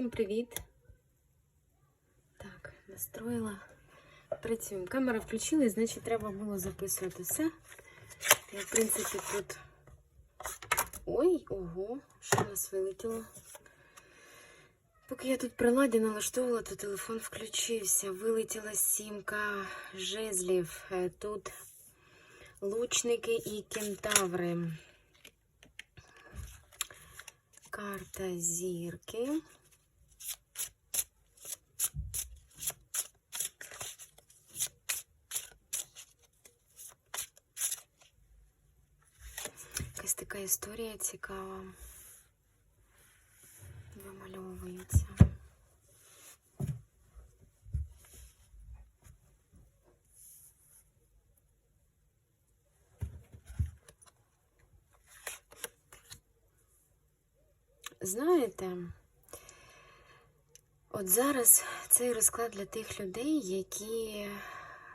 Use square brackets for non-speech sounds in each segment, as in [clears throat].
Всім привіт! Так, настроїла. Працюємо. Камера включилась, значить треба було записувати все. Я, в принципі, тут. Ой, ого, що в нас вилетіло. Поки я тут при ладі налаштовувала, то телефон включився. Вилетіла сімка жезлів. Е, Тут лучники і кентаври. Карта зірки. Якась така історія цікава. Вимальовується. Знаєте, от зараз цей розклад для тих людей, які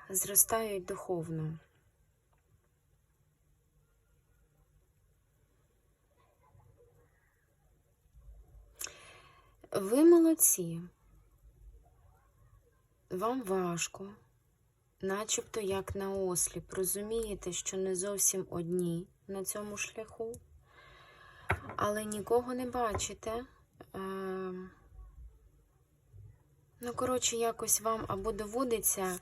зростають духовно. Ви молодці. Вам важко, начебто як на осліп. Розумієте, що не зовсім одні на цьому шляху, але нікого не бачите. Е, Ну, коротше, якось вам або доводиться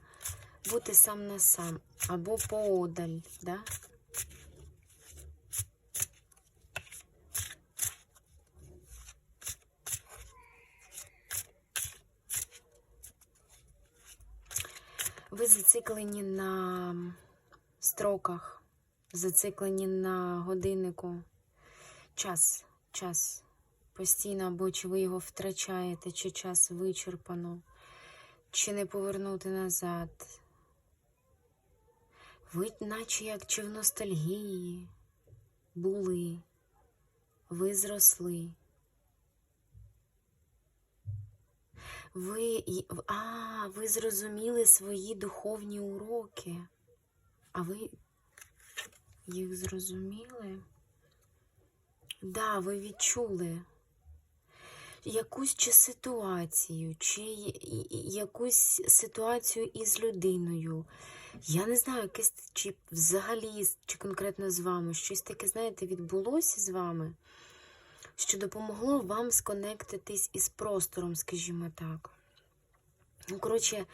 бути сам на сам, або поодаль, да? Ви зациклені на строках, зациклені на годиннику. Час, час. Постійно, або чи ви його втрачаєте, чи час вичерпано, чи не повернути назад. Ви, наче як чи в ностальгії, були, ви зросли. Ви, а, ви зрозуміли свої духовні уроки. А ви їх зрозуміли? Да, ви відчули якусь чи ситуацію, чи якусь ситуацію із людиною. Я не знаю, якесь чи взагалі, чи конкретно з вами, щось таке, знаєте, відбулося з вами, що допомогло вам сконектитись із простором, скажімо так. Ну, коротше,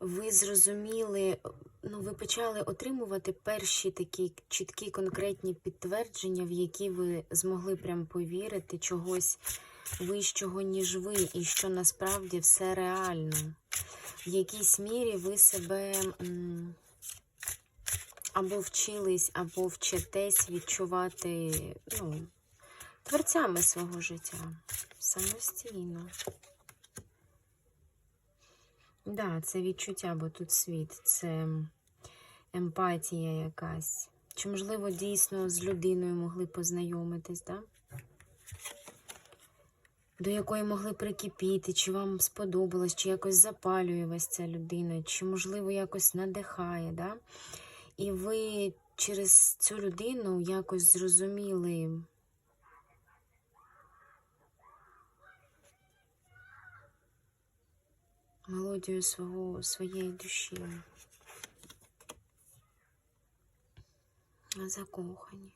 ви зрозуміли, ну, ви почали отримувати перші такі чіткі конкретні підтвердження, в які ви змогли прям повірити чогось вищого, ніж ви, і що насправді все реально. В якійсь мірі ви себе або вчились, або вчитесь відчувати ну, творцями свого життя самостійно. Да, це відчуття, бо тут світ, це емпатія якась. Чи, можливо, дійсно з людиною могли познайомитись, да? до якої могли прикипіти, чи вам сподобалось, чи якось запалює вас ця людина, чи, можливо, якось надихає. Да? І ви через цю людину якось зрозуміли. Мелодію свого, своєї душі. Закохані.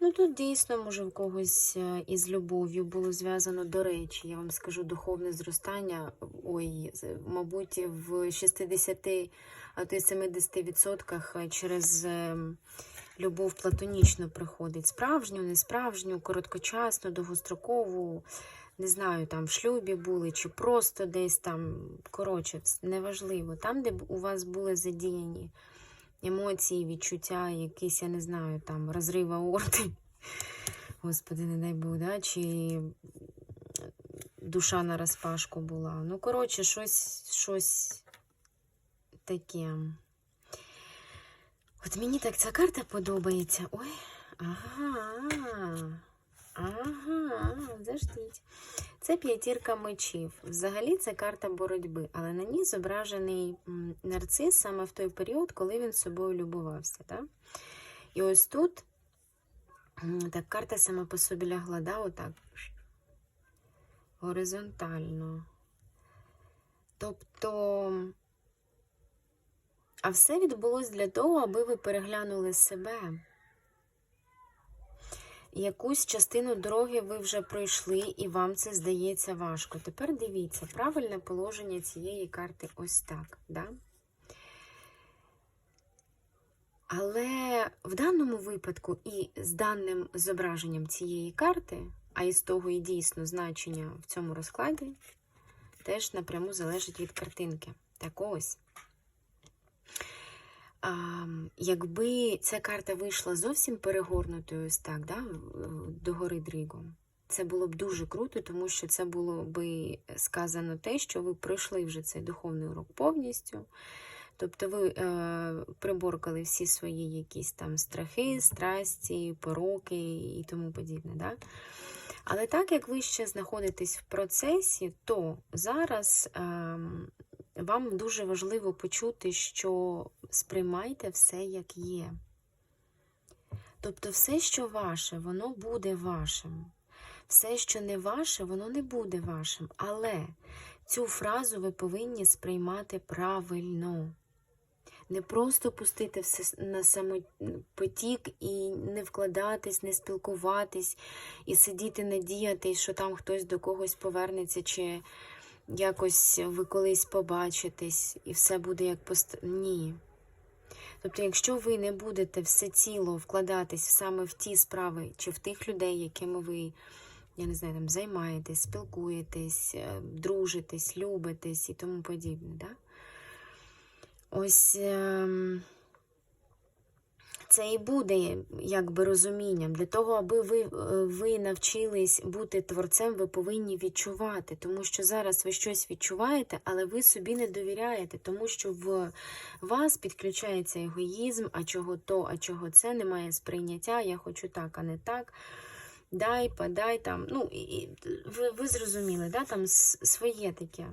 Ну, тут дійсно, може, в когось е, із любов'ю було зв'язано, до речі, я вам скажу, духовне зростання, ой, мабуть, в 60, а то й 70% через е, любов платонічну приходить. Справжню, несправжню, короткочасну, довгострокову, не знаю, там в шлюбі були, чи просто десь там, коротше, неважливо. Там, де у вас були задіяні емоції, відчуття, якісь, я не знаю, там розрив аорти. [laughs] Господи, не дай Бог, да? чи душа на розпашку була. Ну, коротше, щось, щось таке. От мені так ця карта подобається. Ой, ага. Ага, заждіть. Це п'ятірка мечів. Взагалі це карта боротьби, але на ній зображений нарцис саме в той період, коли він собою любувався. Да? І ось тут так карта сама по собі лягла, да, отак. горизонтально. Тобто, а все відбулось для того, аби ви переглянули себе. Якусь частину дороги ви вже пройшли, і вам це здається важко. Тепер дивіться, правильне положення цієї карти ось так. Да? Але в даному випадку і з даним зображенням цієї карти, а із того і дійсно значення в цьому розкладі, теж напряму залежить від картинки. Так ось. Якби ця карта вийшла зовсім перегорнутою ось так, да, до гори Дрігом, це було б дуже круто, тому що це було би сказано те, що ви пройшли вже цей духовний урок повністю. Тобто ви е, приборкали всі свої якісь там страхи, страсті, пороки і тому подібне. Да? Але так як ви ще знаходитесь в процесі, то зараз е, вам дуже важливо почути, що сприймайте все, як є. Тобто, все, що ваше, воно буде вашим. Все, що не ваше, воно не буде вашим. Але цю фразу ви повинні сприймати правильно. Не просто пустити все на самопотік і не вкладатись, не спілкуватись, і сидіти, надіятись, що там хтось до когось повернеться, чи якось ви колись побачитесь, і все буде як пост... Ні. Тобто, якщо ви не будете все ціло вкладатись саме в ті справи, чи в тих людей, якими ви, я не знаю, там займаєтесь, спілкуєтесь, е, дружитесь, любитесь і тому подібне, да? Ось ем, це і буде якби розумінням. Для того, аби ви, е, ви навчились бути творцем, ви повинні відчувати. Тому що зараз ви щось відчуваєте, але ви собі не довіряєте, тому що в вас підключається егоїзм, а чого то, а чого це, немає сприйняття, я хочу так, а не так. Дай, подай там. Ну, і, ви, ви зрозуміли, да? там своє таке.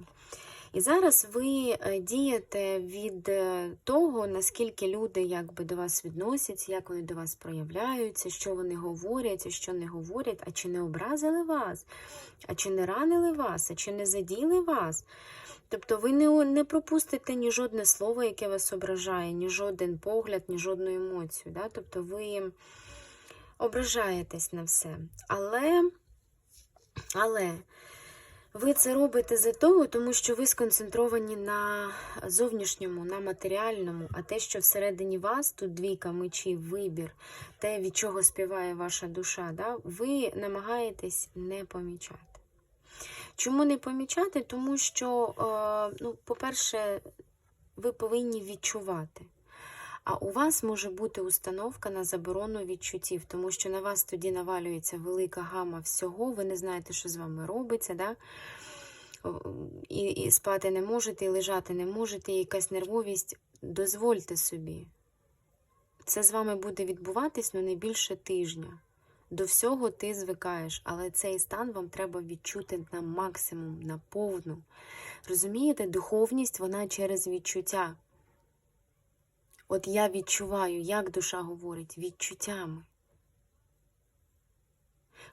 І зараз ви е, дієте від е, того, наскільки люди якби до вас відносяться, як вони до вас проявляються, що вони говорять, що не говорять, а чи не образили вас, а чи не ранили вас, а чи не заділи вас. Тобто ви не не пропустите ні жодне слово, яке вас ображає, ні жоден погляд, ні жодну емоцію. Да? Тобто ви ображаєтесь на все. Але, але. Ви це робите за того, тому що ви сконцентровані на зовнішньому, на матеріальному, а те, що всередині вас, тут двійка мечів, вибір, те, від чого співає ваша душа, да, ви намагаєтесь не помічати. Чому не помічати? Тому що, е, ну, по-перше, ви повинні відчувати. А у вас може бути установка на заборону відчуттів, тому що на вас тоді навалюється велика гама всього, ви не знаєте, що з вами робиться. Да? І, і спати не можете, і лежати не можете, і якась нервовість. Дозвольте собі. Це з вами буде відбуватись ну, не більше тижня. До всього ти звикаєш, але цей стан вам треба відчути на максимум, на повну. Розумієте, духовність вона через відчуття. От я відчуваю, як душа говорить, відчуттями.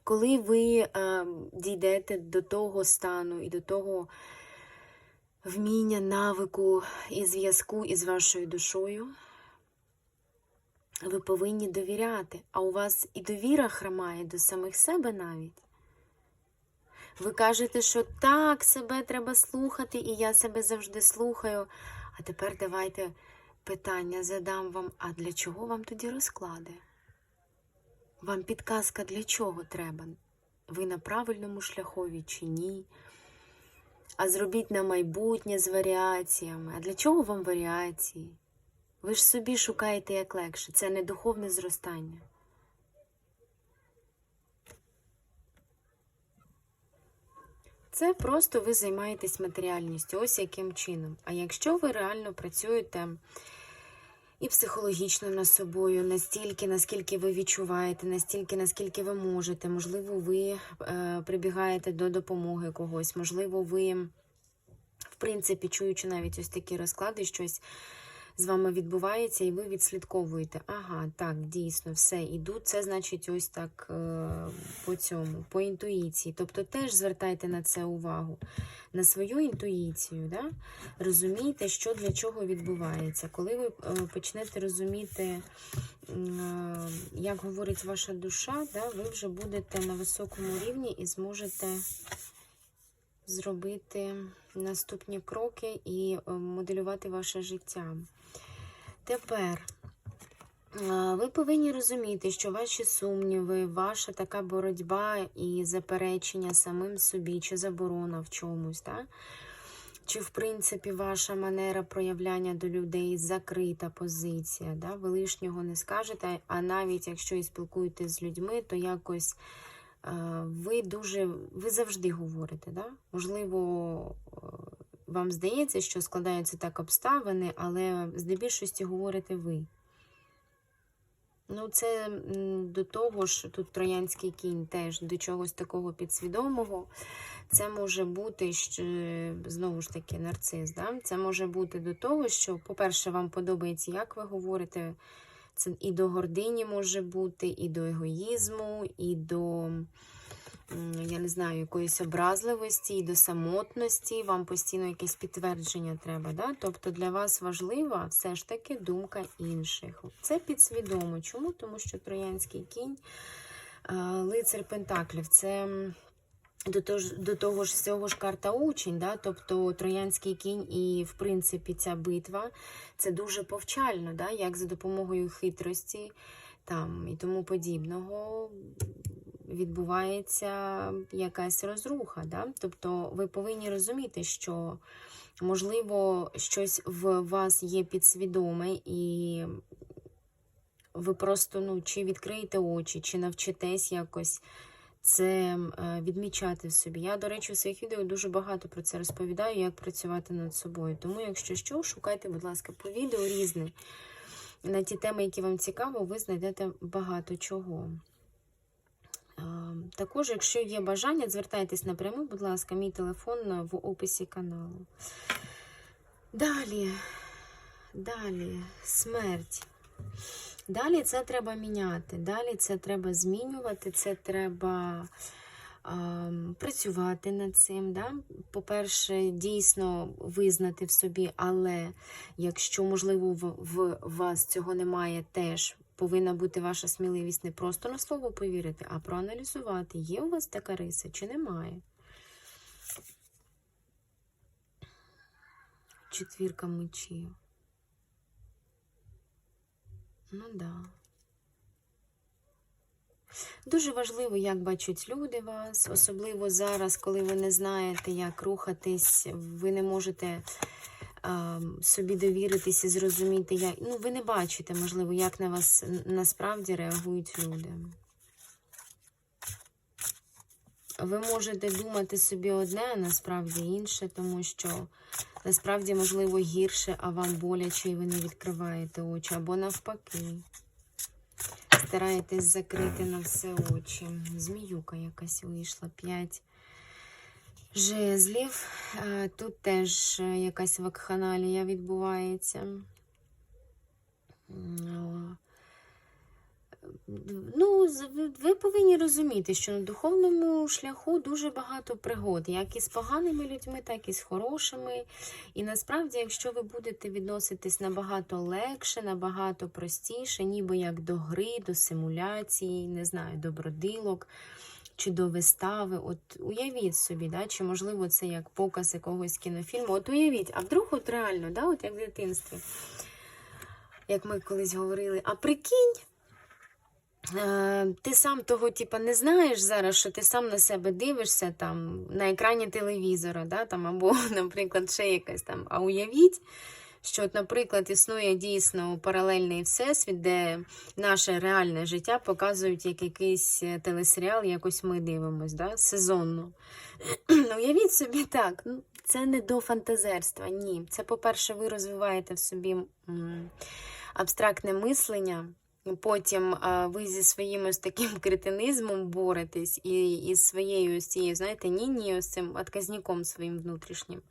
Коли ви е, дійдете до того стану і до того вміння, навику і зв'язку із вашою душою, ви повинні довіряти, а у вас і довіра хромає до самих себе навіть. Ви кажете, що так, себе треба слухати, і я себе завжди слухаю. А тепер давайте питання задам вам, а для чого вам тоді розклади? Вам підказка для чого треба? Ви на правильному шляхові чи ні? А зробіть на майбутнє з варіаціями. А для чого вам варіації? Ви ж собі шукаєте як легше. Це не духовне зростання. Це просто ви займаєтесь матеріальністю, ось яким чином. А якщо ви реально працюєте і психологічно над собою, настільки, наскільки ви відчуваєте, настільки, наскільки ви можете, можливо, ви е, прибігаєте до допомоги когось, можливо, ви, в принципі, чуючи навіть ось такі розклади, щось з вами відбувається, і ви відслідковуєте. Ага, так, дійсно, все, іду. Це значить ось так е, по цьому, по інтуїції. Тобто теж звертайте на це увагу, на свою інтуїцію. Да? Розумійте, що для чого відбувається. Коли ви е, почнете розуміти, е, як говорить ваша душа, да, ви вже будете на високому рівні і зможете зробити наступні кроки і моделювати ваше життя. Тепер ви повинні розуміти, що ваші сумніви, ваша така боротьба і заперечення самим собі, чи заборона в чомусь, так? чи, в принципі, ваша манера проявляння до людей закрита позиція, да? ви лишнього не скажете, а навіть якщо і спілкуєтесь з людьми, то якось ви дуже, ви завжди говорите. Да? Можливо, вам здається, що складаються так обставини, але здебільшості говорите ви. Ну, це до того ж, тут троянський кінь теж до чогось такого підсвідомого. Це може бути що, знову ж таки нарцис. Да? Це може бути до того, що, по-перше, вам подобається, як ви говорите. Це і до гордині може бути, і до егоїзму, і до, я не знаю, якоїсь образливості, і до самотності. Вам постійно якесь підтвердження треба. Да? Тобто для вас важлива все ж таки думка інших. Це підсвідомо. Чому? Тому що троянський кінь, лицар Пентаклів, це. до того, ж, до того ж всього ж карта учень, да? тобто Троянський кінь і, в принципі, ця битва це дуже повчально, да? як за допомогою хитрості там, і тому подібного відбувається якась розруха. Да? Тобто ви повинні розуміти, що, можливо, щось в вас є підсвідоме, і ви просто ну, чи відкриєте очі, чи навчитесь якось це е, відмічати в собі. Я, до речі, у своїх відео дуже багато про це розповідаю, як працювати над собою. Тому, якщо що, шукайте, будь ласка, по відео різне. На ті теми, які вам цікаво, ви знайдете багато чого. Е, Також, якщо є бажання, звертайтесь напряму, будь ласка, мій телефон в описі каналу. Далі, далі, смерть. Далі це треба міняти, далі це треба змінювати, це треба а, працювати над цим. Да? По-перше, дійсно визнати в собі, але якщо, можливо, в, в вас цього немає, теж повинна бути ваша сміливість не просто на слово повірити, а проаналізувати, є у вас така риса чи немає. Четвірка мечів. Ну да. Дуже важливо, як бачать люди вас, особливо зараз, коли ви не знаєте, як рухатись, ви не можете собі довіритись і зрозуміти, як. Ну, ви не бачите, можливо, як на вас насправді реагують люди. Ви можете думати собі одне, а насправді інше, тому що насправді, можливо, гірше, а вам боляче, і ви не відкриваєте очі, або навпаки. Стараєтесь закрити на все очі. Зміюка якась вийшла. П'ять жезлів. Е, Тут теж е, якась вакханалія відбувається. Ну, ви- ви повинні розуміти, що на духовному шляху дуже багато пригод, як із поганими людьми, так і з хорошими. І насправді, якщо ви будете відноситись набагато легше, набагато простіше, ніби як до гри, до симуляції, не знаю, до бродилок чи до вистави, от уявіть собі, да, чи можливо це як показ якогось кінофільму. От уявіть, а вдруг от реально, да, от як в дитинстві, як ми колись говорили, а прикинь. Е, Ти сам того типа не знаєш зараз, що ти сам на себе дивишся там на екрані телевізора, да, там, або, [laughs] наприклад, ще якась там. А уявіть, що, от, наприклад, існує дійсно паралельний всесвіт, де наше реальне життя показують як якийсь е, телесеріал, якось ми дивимось, да, сезонно. [clears throat] Уявіть собі так. ну, Це не до фантазерства, ні. Це, по-перше, ви розвиваєте в собі абстрактне мислення. Потім ви зі своїм ось таким [laughs] кретинизмом боретесь і, і своєю ось цією, знаєте, ні-ні, ось цим отказником своїм внутрішнім.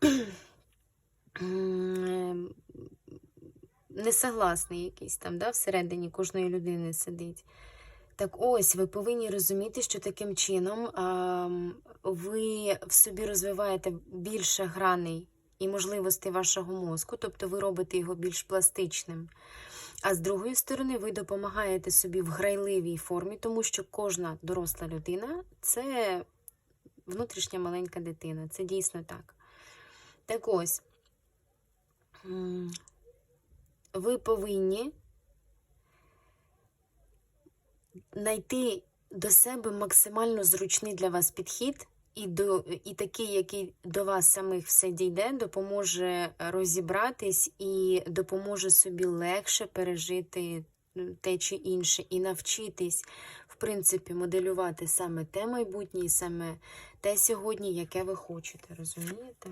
[clears throat] несогласний якийсь там, да, всередині кожної людини сидить. Так ось, ви повинні розуміти, що таким чином а, ви в собі розвиваєте більше граней і можливостей вашого мозку, тобто ви робите його більш пластичним. А з другої сторони, ви допомагаєте собі в грайливій формі, тому що кожна доросла людина це внутрішня маленька дитина. Це дійсно так. Так ось, ви повинні знайти до себе максимально зручний для вас підхід, і, до, і такий, який до вас самих все дійде, допоможе розібратись і допоможе собі легше пережити те чи інше, і навчитись, в принципі, моделювати саме те майбутнє, саме те сьогодні, яке ви хочете, розумієте?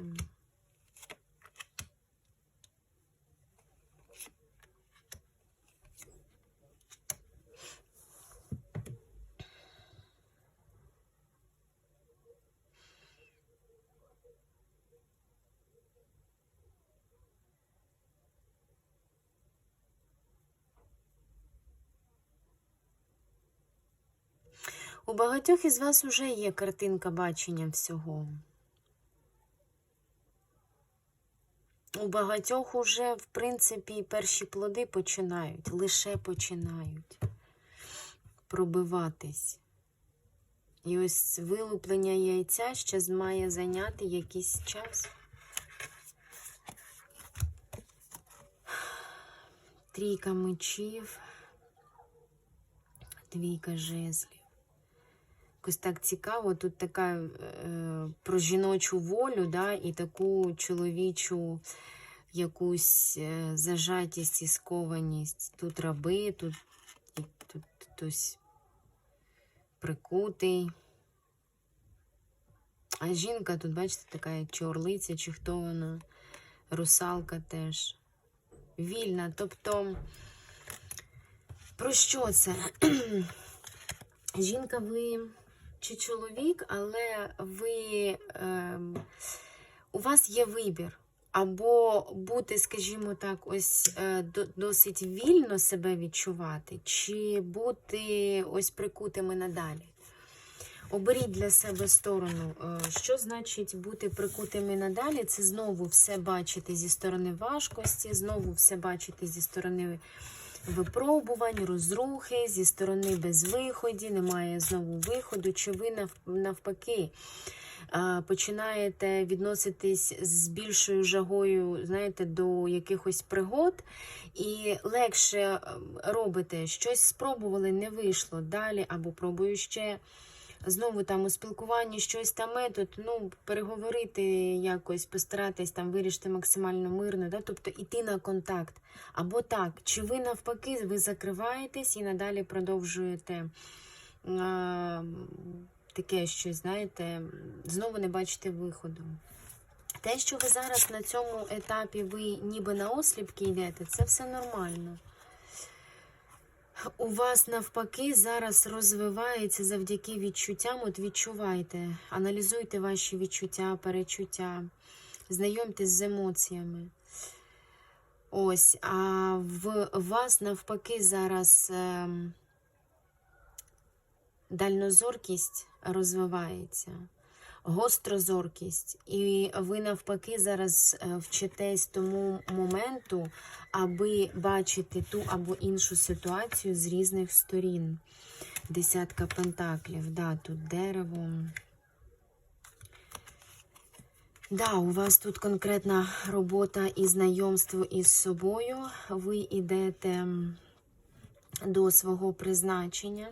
У багатьох із вас вже є картинка бачення всього. У багатьох уже, в принципі, перші плоди починають, лише починають пробиватись. І ось вилуплення яйця ще має зайняти якийсь час. Трійка мечів, двійка жезлів. Якось так цікаво. Тут така е, про жіночу волю, да, і таку чоловічу якусь е, зажатість і скованість. Тут раби, тут, і тут хтось прикутий. А жінка тут, бачите, така як чи орлиця, чи хто вона, русалка теж. Вільна. Тобто, про що це? [clears throat] Жінка, ви чи чоловік, але ви, е, у вас є вибір. Або бути, скажімо так, ось е, досить вільно себе відчувати, чи бути ось прикутими надалі. Оберіть для себе сторону. Е, Що значить бути прикутими надалі? Це знову все бачити зі сторони важкості, знову все бачити зі сторони випробувань, розрухи, зі сторони безвиході, немає знову виходу, чи ви навпаки починаєте відноситись з більшою жагою, знаєте, до якихось пригод, і легше ем, робите щось спробували, не вийшло далі, або пробую ще. Знову там у спілкуванні щось там метод, ну, переговорити якось, постаратись там вирішити максимально мирно, да? тобто іти на контакт. Або так, чи ви навпаки, ви закриваєтесь і надалі продовжуєте а, таке щось, знаєте, знову не бачите виходу. Те, що ви зараз на цьому етапі ви ніби на осліпки йдете, це все нормально. У вас навпаки зараз розвивається завдяки відчуттям. От відчувайте, аналізуйте ваші відчуття, перечуття, знайомтесь з емоціями. Ось, а в вас навпаки зараз ем, дальнозоркість розвивається, гострозоркість. І ви навпаки зараз е, вчитесь тому моменту, аби бачити ту або іншу ситуацію з різних сторін. Десятка пентаклів, да, тут дерево. Да, у вас тут конкретна робота і знайомство із собою. Ви йдете до свого призначення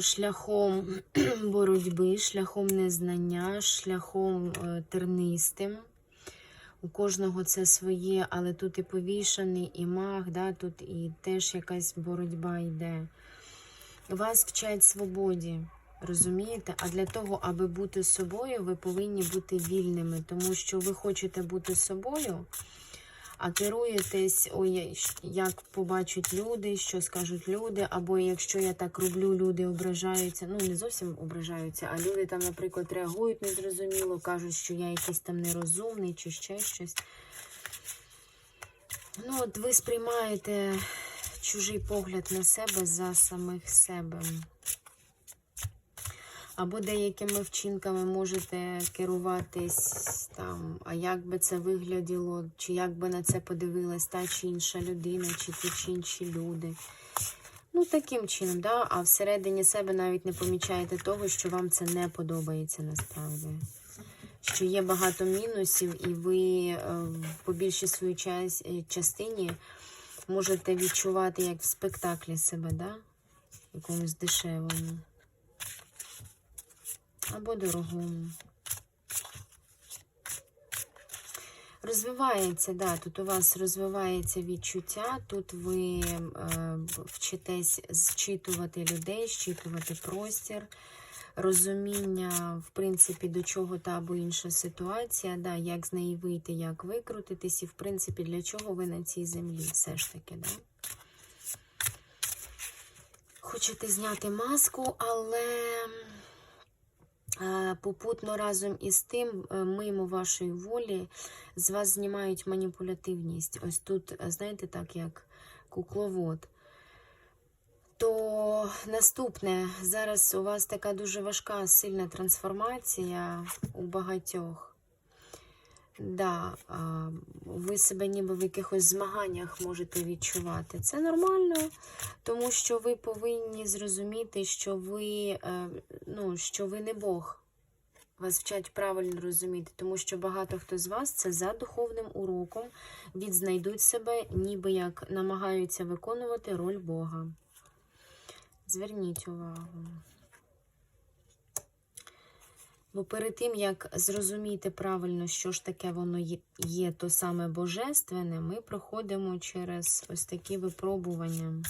шляхом [clears throat] боротьби, шляхом незнання, шляхом е, тернистим. У кожного це своє, але тут і повішаний, і маг, да, тут і теж якась боротьба йде. Вас вчать свободі, розумієте? А для того, аби бути собою, ви повинні бути вільними, тому що ви хочете бути собою, а керуєтесь, ой, як побачать люди, що скажуть люди, або якщо я так роблю, люди ображаються. Ну, не зовсім ображаються, а люди там, наприклад, реагують незрозуміло, кажуть, що я якийсь там нерозумний чи ще щось. Ну, от ви сприймаєте чужий погляд на себе за самих себе. Або деякими вчинками можете керуватись там, а як би це вигляділо, чи як би на це подивилась та чи інша людина, чи ті чи інші люди. Ну, таким чином, да? а всередині себе навіть не помічаєте того, що вам це не подобається насправді. Що є багато мінусів, і ви е, по більшій своїй е, частині можете відчувати, як в спектаклі себе, да? якомусь дешевому. Або дорогому. Розвивається, да, тут у вас розвивається відчуття, тут ви е, вчитесь зчитувати людей, зчитувати простір, розуміння, в принципі, до чого та або інша ситуація, да, як з неї вийти, як викрутитись, і, в принципі, для чого ви на цій землі все ж таки, да? Хочете зняти маску, але попутно разом із тим, е, мимо вашої волі, з вас знімають маніпулятивність. Ось тут, е, знаєте, так як кукловод. То наступне, зараз у вас така дуже важка, сильна трансформація у багатьох. Да, ви себе ніби в якихось змаганнях можете відчувати. Це нормально, тому що ви повинні зрозуміти, що ви, е, ну, що ви не Бог. Вас вчать правильно розуміти, тому що багато хто з вас це за духовним уроком відзнайдуть себе, ніби як намагаються виконувати роль Бога. Зверніть увагу. Бо перед тим, як зрозуміти правильно, що ж таке воно є, то саме божественне, ми проходимо через ось такі випробування.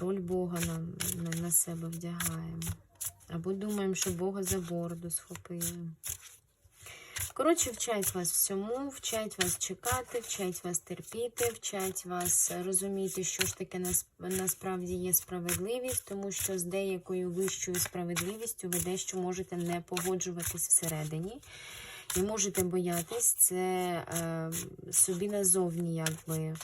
Роль Бога на, на себе вдягаємо. Або думаємо, що Бога за бороду схопили. Коротше, вчать вас всьому, вчать вас чекати, вчать вас терпіти, вчать вас розуміти, що ж таке нас, насправді є справедливість, тому що з деякою вищою справедливістю ви дещо можете не погоджуватись всередині. І можете боятись це е, собі назовні, якби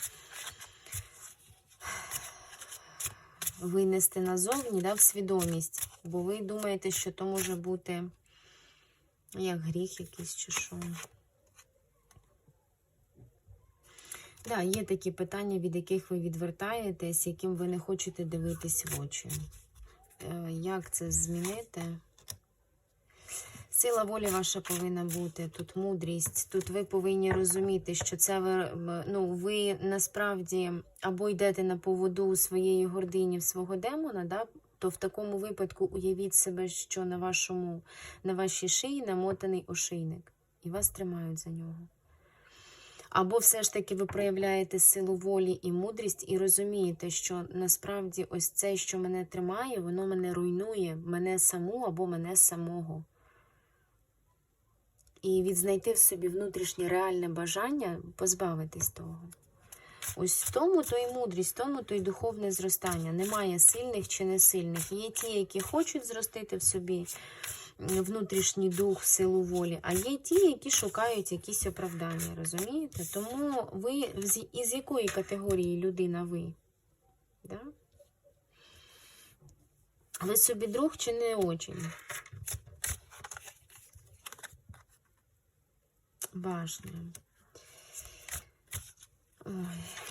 винести назовні, да, в свідомість. Бо ви думаєте, що то може бути. Як гріх якийсь чи що. Да, є такі питання, від яких ви відвертаєтесь, яким ви не хочете дивитись в очі. Е, Як це змінити? Сила волі ваша повинна бути, тут мудрість, тут ви повинні розуміти, що це ви, ну, ви насправді або йдете на поводу своєї гордині в свого демона, да, то в такому випадку уявіть себе, що на вашому, на вашій шиї намотаний ошейник, і вас тримають за нього. Або все ж таки ви проявляєте силу волі і мудрість, і розумієте, що насправді ось це, що мене тримає, воно мене руйнує, мене саму або мене самого. І відзнайти в собі внутрішнє реальне бажання позбавитись того. Ось в тому то і мудрість, в тому то й духовне зростання. Немає сильних чи несильних. Є ті, які хочуть зростити в собі внутрішній дух, силу волі, а є ті, які шукають якісь оправдання. Розумієте? Тому ви із якої категорії людина ви? Да? Ви собі друг чи не очень? Важно. Ой.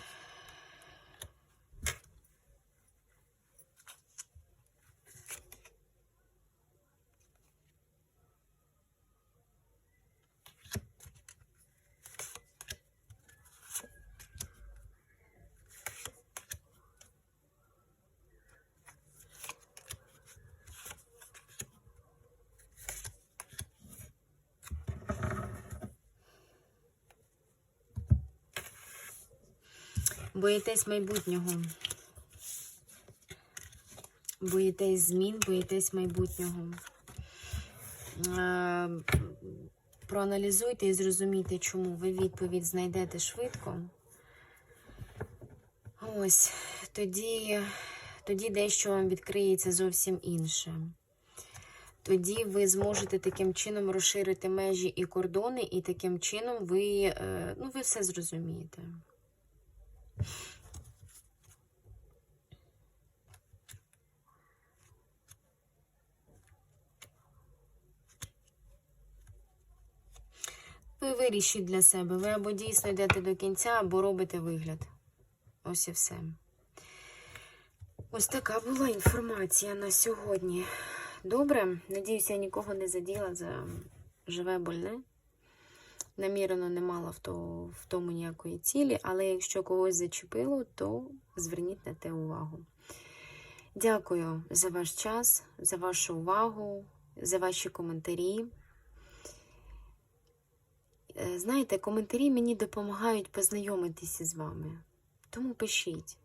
Боїтесь майбутнього. Боїтесь змін, боїтесь майбутнього. Е, проаналізуйте і зрозумійте, чому ви відповідь знайдете швидко. Ось, тоді, тоді дещо вам відкриється зовсім інше. Тоді ви зможете таким чином розширити межі і кордони, і таким чином ви, е, ну, ви все зрозумієте. Ви вирішіть для себе. Ви або дійсно йдете до кінця, або робите вигляд. Ось і все. Ось така була інформація на сьогодні. Добре, надіюся, я нікого не заділа за живе больне. Намірено не мала в, то, в тому ніякої цілі, але якщо когось зачепило, то зверніть на те увагу. Дякую за ваш час, за вашу увагу, за ваші коментарі. Е, Знаєте, коментарі мені допомагають познайомитися з вами. Тому пишіть.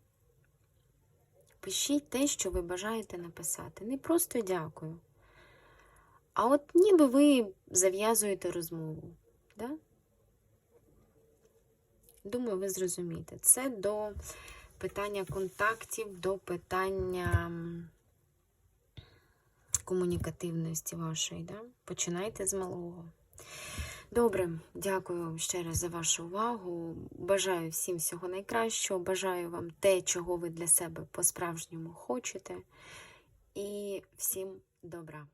Пишіть те, що ви бажаєте написати. Не просто дякую. А от ніби ви зав'язуєте розмову. Да? Думаю, ви зрозумієте. Це до питання контактів, до питання комунікативності вашої. Да? Починайте з малого. Добре, дякую ще раз за вашу увагу. Бажаю всім всього найкращого. Бажаю вам те, чого ви для себе по-справжньому хочете. І всім добра.